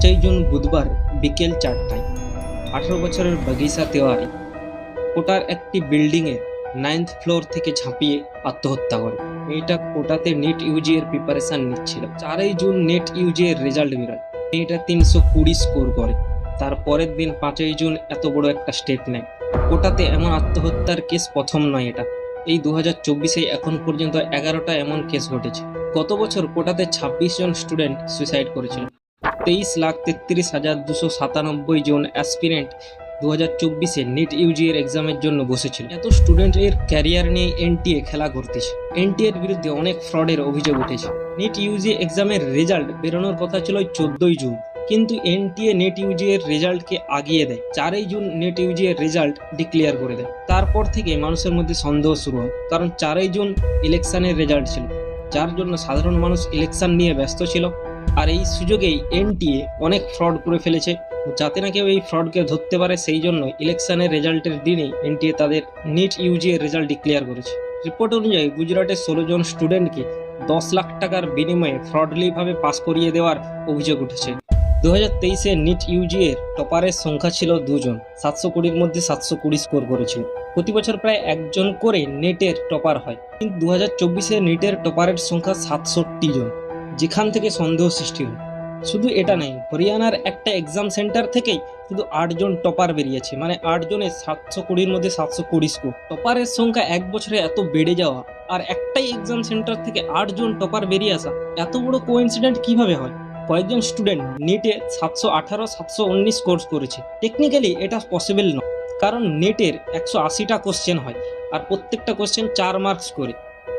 পাঁচই জুন বুধবার বিকেল চারটায়। আঠারো বছরের বাগিসা তেওয়ারি। কোটার একটি বিল্ডিংয়ে নাইন্থ ফ্লোর থেকে ঝাঁপিয়ে আত্মহত্যা করে। মেয়েটা কোটাতে নেট ইউজি এর প্রিপারেশন নিচ্ছিল। চারই জুন নেট ইউজি এর রেজাল্ট বেরোয়। মেয়েটা তিনশো কুড়ি স্কোর করে। তার পরের দিন পাঁচই জুন এত বড় একটা স্টেপ নেয়। কোটাতে এমন আত্মহত্যার কেস প্রথম নয় এটা। এই দু হাজার চব্বিশে এখন পর্যন্ত এগারোটা এমন কেস ঘটেছে। গত বছর কোটাতে ছাব্বিশ জন স্টুডেন্ট সুইসাইড করেছিল। তেইশ লাখ তেত্রিশ হাজার দুশো সাতানব্বই জন অ্যাসপিরেন্ট দু হাজার চব্বিশে নিট ইউজি এর এক্সামের জন্য বসেছিল। এত স্টুডেন্ট এর ক্যারিয়ার নিয়ে এনটিএ খেলা করতেছে। এনটিএর বিরুদ্ধে অনেক ফ্রডের অভিযোগ উঠেছে। নিট ইউজি এক্সামের রেজাল্ট বেরোনোর কথা ছিল চোদ্দই জুন। কিন্তু এনটিএ নেট ইউজি এর রেজাল্টকে আগিয়ে দেয়। চারই জুন নেট ইউজি এর রেজাল্ট ডিক্লেয়ার করে দেয়। তারপর থেকে মানুষের মধ্যে সন্দেহ শুরু হয়। কারণ চারই জুন ইলেকশনের রেজাল্ট ছিল। যার জন্য সাধারণ মানুষ ইলেকশন নিয়ে ব্যস্ত ছিল। আর এই সুযোগেই এনটিএ অনেক ফ্রড করে ফেলেছে। যাতে না কেউ এই ফ্রডকে ধরতে পারে, সেই জন্য ইলেকশনের রেজাল্টের দিনেই এনটিএ তাদের নিট ইউজি এর রেজাল্ট ডিক্লেয়ার করেছে। রিপোর্ট অনুযায়ী গুজরাটের ষোলো জন স্টুডেন্টকে দশ লাখ টাকার বিনিময়ে ফ্রডলিভাবে পাস করিয়ে দেওয়ার অভিযোগ উঠেছে। দু হাজার তেইশে নিট ইউজি এর টপারের সংখ্যা ছিল দুজন সাতশো কুড়ির মধ্যে সাতশো কুড়ি স্কোর করেছিল। প্রতি বছর প্রায় একজন করে নেটের টপার হয়। কিন্তু দু হাজার চব্বিশে নেটের টপারের সংখ্যা সাতষট্টি জন। যেখান থেকে সন্দেহ সৃষ্টি হয়। শুধু এটা নেই, হরিয়ানার একটা এক্সাম সেন্টার থেকেই শুধু আটজন টপার বেরিয়েছে। মানে আটজনের সাতশো কুড়ির মধ্যে সাতশো কুড়ি স্কোর টপারের সংখ্যা এক বছরে এত বেড়ে যাওয়া, আর একটাই এক্সাম সেন্টার থেকে আটজন টপার বেরিয়ে আসা, এত বড় কোইন্সিডেন্ট কীভাবে হয়? কয়েকজন স্টুডেন্ট নেটে সাতশো আঠারো, সাতশো উনিশ কোর্স করেছে। টেকনিক্যালি এটা পসিবল নয়, কারণ নেটের একশো আশিটা কোশ্চেন হয়, আর প্রত্যেকটা কোশ্চেন চার মার্কস করে।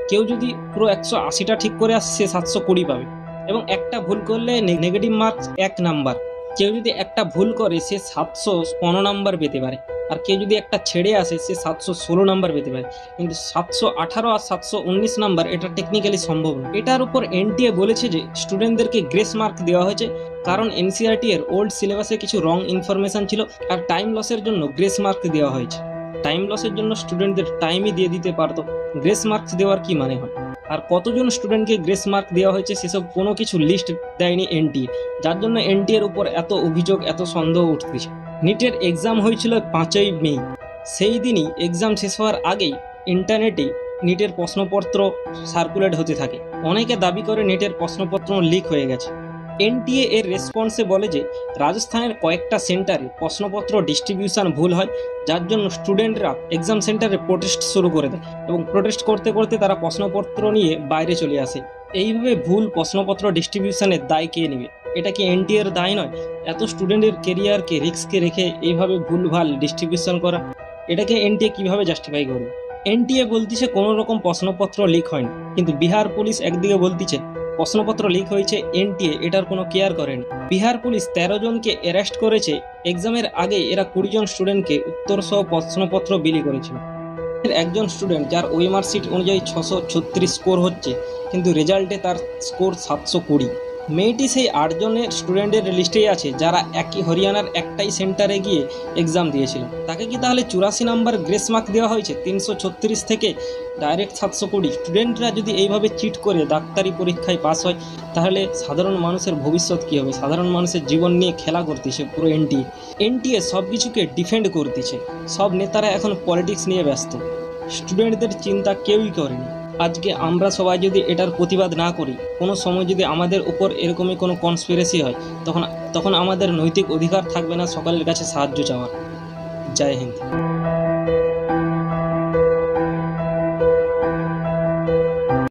কেউ যদি পুরো একশো আশিটা ঠিক করে আসে, সে সাতশো কুড়ি পাবে। এবং একটা ভুল করলে নেগেটিভ মার্কস এক নাম্বার কেউ যদি একটা ভুল করে, সে সাতশো পনেরো নাম্বার পেতে পারে। আর কেউ যদি একটা ছেড়ে আসে, সে সাতশো ষোলো নাম্বার পেতে পারে। কিন্তু সাতশো আঠারো আর সাতশো উনিশ নাম্বার এটা টেকনিক্যালি সম্ভব না এটার উপর এনটিএ বলেছে যে স্টুডেন্টদেরকে গ্রেস মার্ক দেওয়া হয়েছে। কারণ এনসিআরটি এর ওল্ড সিলেবাসে কিছু রং ইনফরমেশন ছিল। আর টাইম লসের জন্য গ্রেস মার্ক দেওয়া হয়েছে। টাইম লসের জন্য স্টুডেন্টদের টাইমই দিয়ে দিতে পারতো। গ্রেস মার্কস দেওয়ার কি মানে হয়? আর কতজন স্টুডেন্টকে গ্রেস মার্ক দেওয়া হয়েছে সেসব কোনো কিছু লিস্ট দেয়নি এনটি যার জন্য এনটি এর উপর এত অভিযোগ, এত সন্দেহ উঠতেছে নিটের এক্সাম হয়েছিল পাঁচই মে। সেই দিনই এক্সাম শেষ হওয়ার আগেই ইন্টারনেটে নিটের প্রশ্নপত্র সার্কুলেট হতে থাকে। অনেকে দাবি করে নেটের প্রশ্নপত্র লিক হয়ে গেছে। এনটিএ এর রেসপন্সে বলে যে, রাজস্থানের কয়েকটা সেন্টারে প্রশ্নপত্র ডিস্ট্রিবিউশন ভুল হয়, যার জন্য স্টুডেন্টরা এক্সাম সেন্টারে প্রোটেস্ট শুরু করে দেয় এবং প্রোটেস্ট করতে করতে তারা প্রশ্নপত্র নিয়ে বাইরে চলে আসে। এইভাবে ভুল প্রশ্নপত্র ডিস্ট্রিবিউশনের দায় কে নেবে? এটা কি এনটি এর দায় নয়? এত স্টুডেন্টের কেরিয়ারকে রিস্কে রেখে এইভাবে ভুলভাল ডিস্ট্রিবিউশন করা এটাকে এনটিএ কীভাবে জাস্টিফাই করবে? এনটিএ বলতেছে কোনো রকম প্রশ্নপত্র লিক হয়নি, কিন্তু বিহার পুলিশ একদিকে বলতেছে প্রশ্নপত্র লিক হয়েছে, এনটিএ এটার কোনো কেয়ার করেন। বিহার পুলিশ তেরো জনকে অ্যারেস্ট করেছে, এক্সামের আগে এরা কুড়ি জন স্টুডেন্টকে উত্তর সহ প্রশ্নপত্র বিলি করেছিল। একজন স্টুডেন্ট যার সিট অনুযায়ী ছশো স্কোর হচ্ছে, কিন্তু রেজাল্টে তার স্কোর সাতশো কুড়ি। মেয়েটি সেই আটজনের স্টুডেন্টের লিস্টেই আছে, যারা একই হরিয়ানার একটাই সেন্টারে গিয়ে এক্সাম দিয়েছিল। তাকে কি তাহলে চুরাশি নাম্বার গ্রেস মার্ক দেওয়া হয়েছে? তিনশো ছত্রিশ থেকে ডাইরেক্ট সাতশো কুড়ি। স্টুডেন্টরা যদি এইভাবে চিট করে ডাক্তারি পরীক্ষায় পাস হয়, তাহলে সাধারণ মানুষের ভবিষ্যৎ কী হবে? সাধারণ মানুষের জীবন নিয়ে খেলা করতেছে পুরো এনটিএ এনটিএ সব কিছুকে ডিফেন্ড করতেছে। সব নেতারা এখন পলিটিক্স নিয়ে ব্যস্ত। স্টুডেন্টদের চিন্তা কেউই করেনি। আজকে আমরা সবাই যদি এটার প্রতিবাদ না করি, কোনো সময় যদি আমাদের উপর এরকমই কোনো কনস্পিরেসি হয়, তখন তখন আমাদের নৈতিক অধিকার থাকবে না সকলের কাছে সাহায্য চাওয়ার। জয় হিন্দ।